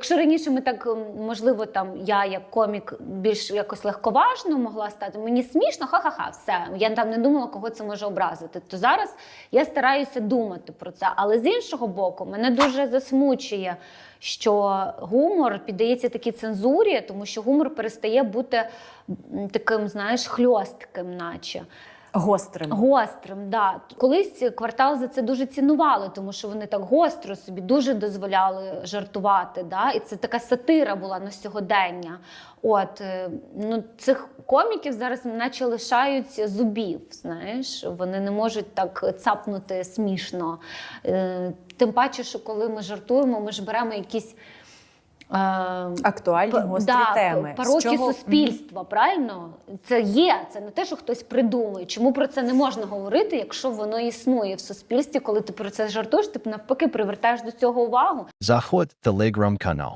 Якщо раніше ми так, можливо, там я як комік більш якось легковажно могла стати, мені смішно, ха-ха-ха, все. Я там не думала, кого це може образити. То зараз я стараюся думати про це. Але з іншого боку, мене дуже засмучує, що гумор піддається такій цензурі, тому що гумор перестає бути таким, знаєш, хльостким, наче. Гострим. Гострим, да. Колись квартал за це дуже цінували, тому що вони так гостро собі дуже дозволяли жартувати. Да? І це така сатира була на сьогодення. От е, ну, цих коміків зараз наче лишають зубів. Знаєш, вони не можуть так цапнути смішно. Е, Тим паче, що коли ми жартуємо, ми ж беремо якісь. Е, Актуальні гострі да, теми. Пороки З чого- суспільства, правильно? Це є, це не те, що хтось придумує. Чому про це не можна говорити, якщо воно існує в суспільстві, коли ти про це жартуєш, ти навпаки привертаєш до цього увагу. Заходь Telegram канал.